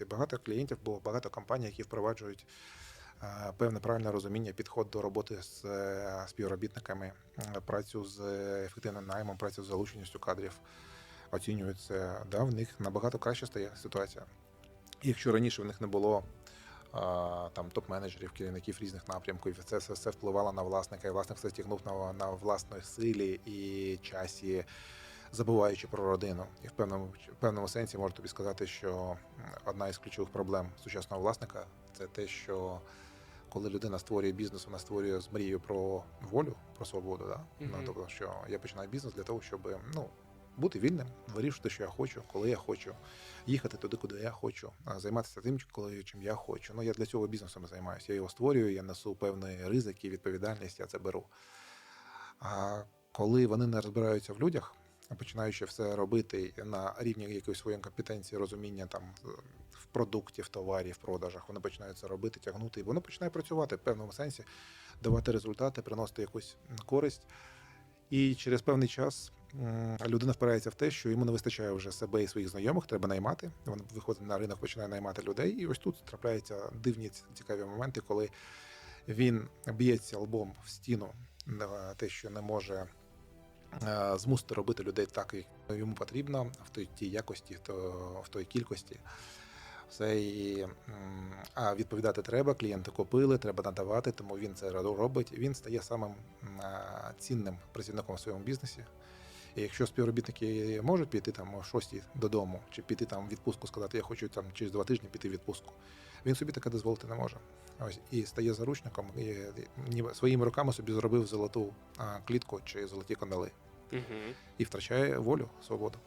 І багато клієнтів, бо багато компаній, які впроваджують е, певне правильне розуміння, підход до роботи з е, співробітниками, е, працю з ефективним наймом, працю з залученістю кадрів. Оцінюють це, да, в них набагато краще стає ситуація. Якщо раніше в них не було там топ-менеджерів, керівників різних напрямків, це все, все впливало на власника, і власник все стягнув на, на власної силі і часі, забуваючи про родину. І в певному, в певному сенсі можу тобі сказати, що одна із ключових проблем сучасного власника це те, що коли людина створює бізнес, вона створює з мрією про волю, про свободу. Да? Ну, тобто, що я починаю бізнес для того, щоб ну, бути вільним, вирішувати, що я хочу, коли я хочу, їхати туди, куди я хочу, займатися тим, коли чим я хочу. Ну я для цього бізнесом займаюся. Я його створюю, я несу певні ризики, відповідальність, я це беру. А коли вони не розбираються в людях, починаючи все робити на рівні якоїсь своєї компетенції, розуміння там в продукті, в товарі, в продажах, вони починають це робити, тягнути, і воно починає працювати в певному сенсі, давати результати, приносити якусь користь. І через певний час людина впирається в те, що йому не вистачає вже себе і своїх знайомих, треба наймати. Він виходить на ринок, починає наймати людей. І ось тут трапляються дивні цікаві моменти, коли він б'ється лбом в стіну те, що не може е, змусити робити людей так, як йому потрібно, в той тій якості, в то- в той кількості. Все і, а відповідати треба, клієнти купили, треба надавати, тому він це робить. Він стає самим цінним працівником в своєму бізнесі. І якщо співробітники можуть піти там о 6 додому, чи піти там в відпустку, сказати, я хочу там через два тижні піти в відпустку, він собі таке дозволити не може. Ось і стає заручником, і, і ніби своїми руками собі зробив золоту а, клітку чи золоті канали, Угу. і втрачає волю, свободу.